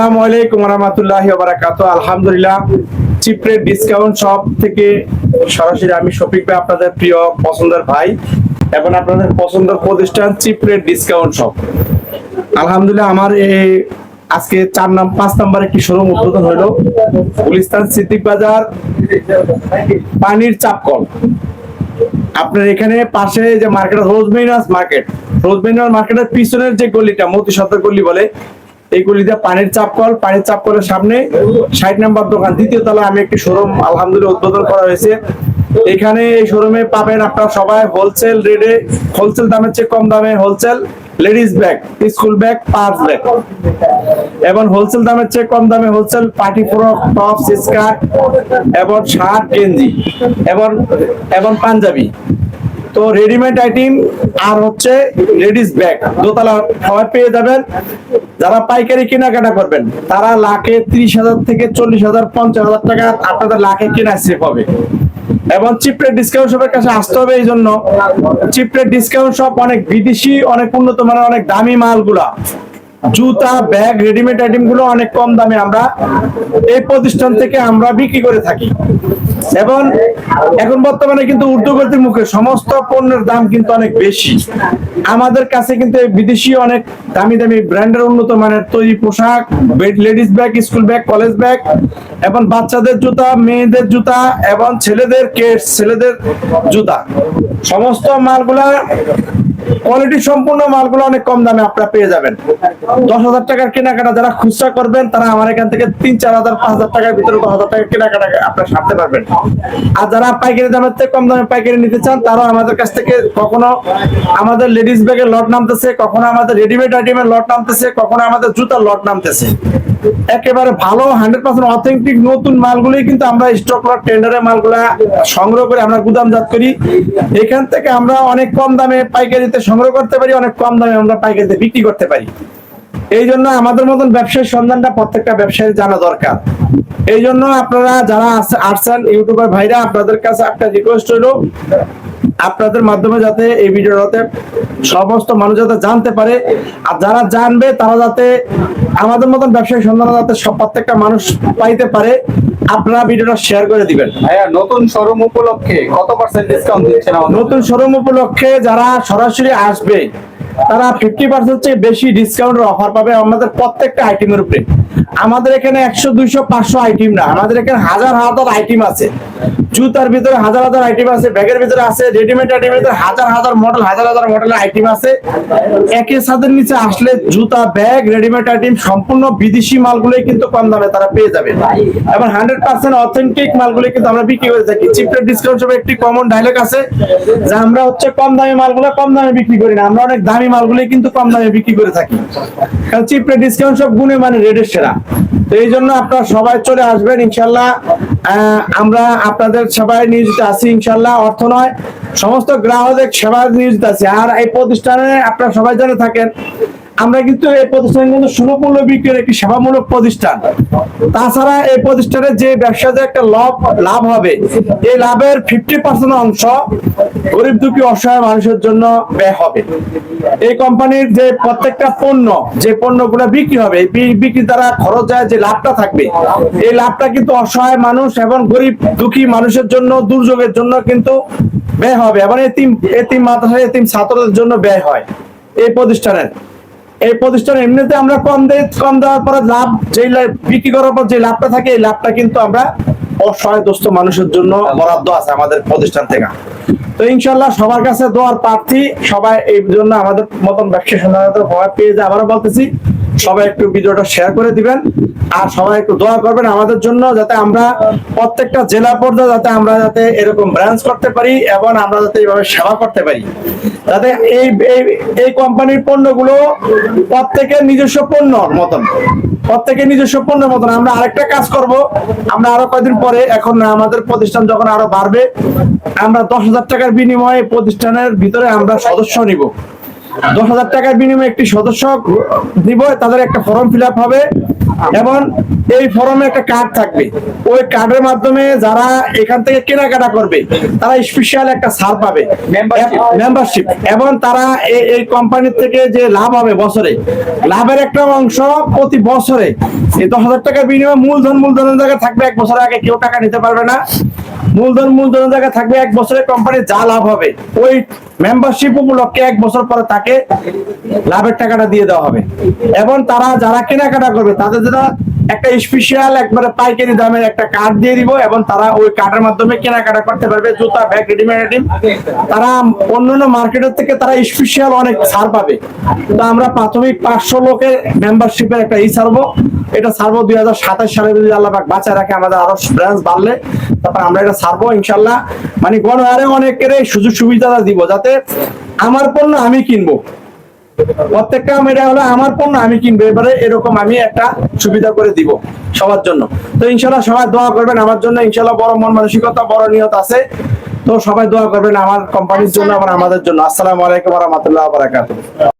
আসসালামু আলাইকুম রহমতুল্লাহ বারাকাত আলহামদুলিল্লাহ চিপরেট ডিসকাউন্ট শপ থেকে সরাসরি আমি আপনাদের প্রিয় পছন্দের ভাই এবং আপনাদের পছন্দের প্রতিষ্ঠান চিপরেট ডিসকাউন্ট শপ আলহামদুলিল্লাহ, আমার এই আজকে চার নাম, পাঁচ নাম্বার একটি শোরুম উদ্বোধন গুলিস্তান সিদ্দিক বাজার পানির চাপকল। আপনার এখানে পাশে যে মার্কেট রোজমেরিনাস মার্কেট রোজমেরিনাস মার্কেটের পিছনের যে গলিটা মতি সদর গলি বলে পানির চাপ কল পানির চাপ কলের সামনে ষাট নাম্বার দোকান। দ্বিতীয় তলায় আমি একটি শোরুম আলহামদুলিল্লাহ উদ্বোধন করা হয়েছে। এখানে এই শোরুমে পাবেন আপনারা সবাই হোলসেল রেটে হোলসেল দামের চেয়ে কম দামে wholesale ladies bag school bag purse bag এবং হোলসেল দামের চেয়ে কম দামে wholesale party frock top skirt এবং শার্ট গেঞ্জি। এবং এবং পাঞ্জাবি। তো রেডিমেড আইটেম আর হচ্ছে লেডিস ব্যাগ দোতলা সবাই পেয়ে যাবেন। যারা পাইকারি কেনাকাটা করবেন, তারা লাখে ত্রিশ হাজার থেকে চল্লিশ হাজার, পঞ্চাশ হাজার টাকা আপনাদের লাখে কেনা সেফ হবে। এবং চিপরেট ডিসকাউন্ট শপের কাছে আসতে হবে এই জন্য। চিপরেট ডিসকাউন্ট শপ অনেক বিদেশি, অনেক উন্নত মানের, অনেক দামি মালগুলা। জুতা ব্যাগ রেডিমেড আইটেমগুলো অনেক কম দামে আমরা এই প্রতিষ্ঠান থেকে আমরা বিক্রি করে থাকি। এবং এখন বর্তমানে কিন্তু উর্দুগতির মুখে সমস্ত পণ্যের দাম কিন্তু অনেক বেশি। আমাদের কাছে কিন্তু বিদেশি অনেক দামি দামি ব্র্যান্ডের উন্নত মানের তৈরি পোশাক ladies bag school bag college bag এবং বাচ্চাদের জুতা, মেয়েদের জুতা এবং ছেলেদের কেটস, ছেলেদের জুতা। সমস্ত মালগুলা কোয়ালিটি সম্পূর্ণ মালগুলো অনেক কম দামে আপনারা পেয়ে যাবেন। দশ হাজার টাকার কেনাকাটা যারা খুচরা করবেন, তারা আমার এখান থেকে তিন, চার হাজার, পাঁচ হাজার টাকার ভিতরে দশ হাজার টাকার কেনাকাটা আপনারা সারতে পারবেন। আর যারা পাইকারি দামের থেকে কম দামে পাইকারি নিতে চান, তারাও আমাদের কাছ থেকে কখনো আমাদের লেডিস ব্যাগের লট নামতেছে, কখনো আমাদের রেডিমেড আইটেমের লট নামতেছে, কখনো আমাদের জুতার লট নামতেছে। একেবারে ভালো হান্ড্রেড পার্সেন্ট অথেন্টিক নতুন মালগুলোই কিন্তু আমরা স্টক লট টেন্ডারের মালগুলা সংগ্রহ করে আমরা গুদামজাত করি। এখান থেকে আমরা অনেক কম দামে পাইকারিতে সংগ্রহ করতে পারি, অনেক কম দামে আমরা পাইকারিতে বিক্রি করতে পারি। এই জন্য আমাদের মতন ব্যবসায়ীর সন্ধানটা প্রত্যেকটা ব্যবসায়ীর জানা দরকার। এই জন্য আপনারা যারা আসছেন ইউটিউবার ভাইরা আপনাদের কাছে একটা রিকোয়েস্ট হলো আপনাদের মাধ্যমে যাতে এই ভিডিওটাতে সমস্ত মানুষ যাতে জানতে পারে। আর যারা জানবে তারা যাতে আমাদের মতন ব্যবসায়ী সন্ধান যাতে সব প্রত্যেকটা মানুষ পাইতে পারে আপনারা ভিডিওটা শেয়ার করে দিবেন। ভাইয়া নতুন শোরুম উপলক্ষে কত পার্সেন্ট ডিসকাউন্ট দিচ্ছেন নতুন শোরুম উপলক্ষে যারা সরাসরি আসবে তারা ফিফটি পার্সেন্ট চেয়ে বেশি ডিসকাউন্টের অফার পাবে আমাদের প্রত্যেকটা আইটেমের উপরে। আমাদের এখানে একশো, দুইশো, পাঁচশো আইটেম না, আমাদের এখানে হাজার হাজার আইটেম আছে। জুতার ভিতরে হাজার হাজার আইটেম আছে, ব্যাগের ভিতরে আছে রেডিমেড আইটেমের ভিতরে হাজার হাজার মডেল হাজার হাজার মডেলের আইটেম আছে। একের ছাদের নিচে আসলে জুতা, ব্যাগ রেডিমেড আইটেম সম্পূর্ণ বিদেশি মালগুলোই কিন্তু কম দামে তারা পেয়ে যাবে। এবং হান্ড্রেড পার্সেন্ট অথেন্টিক মালগুলো কিন্তু আমরা বিক্রি করে থাকি। চিপের ডিসকাউন্ট হিসেবে একটি কমন ডায়লগ আছে, যে আমরা হচ্ছে কম দামি মালগুলো কম দামে বিক্রি করি না, আমরা অনেক দামি মালগুলোই কিন্তু কম দামে বিক্রি করে থাকি। কারণ চিপরে ডিসকাউন্ট সব গুণে মানে রেডের সেরা। তো এই জন্য আপনারা সবাই চলে আসবেন ইনশাল্লাহ। আমরা আপনাদের সেবায় নিয়োজিত আছি ইনশাল্লাহ, অর্থ নয়। সমস্ত গ্রাহকদের সেবায় নিয়োজিত আছি। আর এই প্রতিষ্ঠানে আপনারা সবাই জানে থাকেন আমরা কিন্তু এই প্রতিষ্ঠান কিন্তু সুলভ বিক্রির একটি সেবামূলক প্রতিষ্ঠান। তাছাড়া এই প্রতিষ্ঠানের যে ব্যবসাতে একটা লাভ লাভ হবে, এই লাভের ফিফটি পার্সেন্ট অংশ গরিব দুঃখী অসহায় মানুষের জন্য ব্যয় হবে। এই কোম্পানির যে প্রত্যেকটা পণ্য, যে পণ্যগুলো বিক্রি হবে বিক্রি দ্বারা খরচ যায় যে লাভটা থাকবে, এই লাভটা কিন্তু অসহায় মানুষ এবং গরিব দুঃখী মানুষের জন্য, দুর্যোগের জন্য কিন্তু ব্যয় হবে এবং এতিম এতিম মাদ্রাসা এতিম ছাত্রদের জন্য ব্যয় হয় এই প্রতিষ্ঠানের। এই প্রতিষ্ঠান এমনিতে আমরা কম দেয় কম দেওয়ার পরে লাভ যে বিক্রি করার পর যে লাভটা থাকে এই লাভটা কিন্তু আমরা অসহায় দোস্ত মানুষের জন্য বরাদ্দ আছে আমাদের প্রতিষ্ঠান থেকে তো ইনশাল্লাহ সবার কাছে দোয়ার প্রার্থী সবাই এই জন্য আমাদের মতন ব্যবসা ভয় পেয়ে যায় আবারও বলতেছি সবাই একটু ভিডিওটা শেয়ার করে দিবেন। আর সবাই একটু দোয়া করবেন আমাদের জন্য যাতে আমরা প্রত্যেকটা জেলা পর্যায়ে যাতে আমরা যাতে এরকম ব্রাঞ্চ করতে পারি এবং আমরা যাতে এইভাবে সেবা করতে পারি। যাতে এই, এই- কোম্পানির পণ্যগুলো প্রত্যেকের নিজস্ব পণ্যর মতন। প্রত্যেকের নিজস্ব পণ্যের মতন। আমরা আরেকটা কাজ করব। আমরা আরও কয়েকদিন পরে এখন আমাদের প্রতিষ্ঠান যখন আরও বাড়বে, আমরা দশ হাজার টাকার বিনিময়ে প্রতিষ্ঠানের ভিতরে আমরা সদস্য নিব। দশ হাজার টাকার বিনিময়ে একটি সদস্য দিব তাদের একটা ফর্ম ফিল হবে এবং এই ফর্মে একটা কার্ড থাকবে। ওই কার্ডের মাধ্যমে যারা এখান থেকে কেনাকাটা করবে তারা স্পেশাল একটা ছাড় পাবে। মেম্বারশিপ এবং তারা এই- কোম্পানির থেকে যে লাভ হবে বছরে লাভের একটা অংশ প্রতি বছরে। এই দশ হাজার টাকার বিনিময়ে মূলধন মূলধনের জায়গায় থাকবে এক বছর আগে কেউ টাকা নিতে পারবে না। মূলধন মূলধনের জায়গায় থাকবে এক বছরে কোম্পানির যা লাভ হবে। ওই মেম্বারশিপ উপলক্ষে এক বছর পরে তাকে লাভের টাকাটা দিয়ে দেওয়া হবে। এবং তারা যারা কেনাকাটা করবে, তাদের যারা একটা স্পেশাল একবারে পাইকারি দামের একটা কার্ড দিয়ে দিব এবং তারা ওই কার্ডের মাধ্যমে কেনাকাটা করতে পারবে, জুতা ব্যাগ রেডিমেড তারা অন্যান্য মার্কেটের থেকে তারা স্পেশাল অনেক ছাড় পাবে। তো আমরা প্রাথমিক পাঁচশো লোকের মেম্বারশিপের একটা ই ছাড়বো। এটা ছাড়বো দুই হাজার সাতাশ সালে যদি আল্লাহ বাঁচায় রাখে, আমাদের আরও ব্রাঞ্চ বাড়লে তারপর আমরা এটা ছাড়বো, ইনশাল্লাহ। মানে গণহারে অনেকের সুযোগ সুবিধা দিব, যাতে আমার পণ্য আমি কিনবো। প্রত্যেকটা এটা হলো আমার পণ্য আমি কিনবো, এবারে এরকম আমি একটা সুবিধা করে দিব সবার জন্য। তো ইনশাল্লাহ সবাই দোয়া করবেন আমার জন্য, ইনশাল্লাহ বড় মন মানসিকতা, বড় নিয়ত আছে। তো সবাই দোয়া করবেন আমার কোম্পানির জন্য আবার আমাদের জন্য। আসসালামু আলাইকুম রহমতুল্লাহ বারাকাতুহ।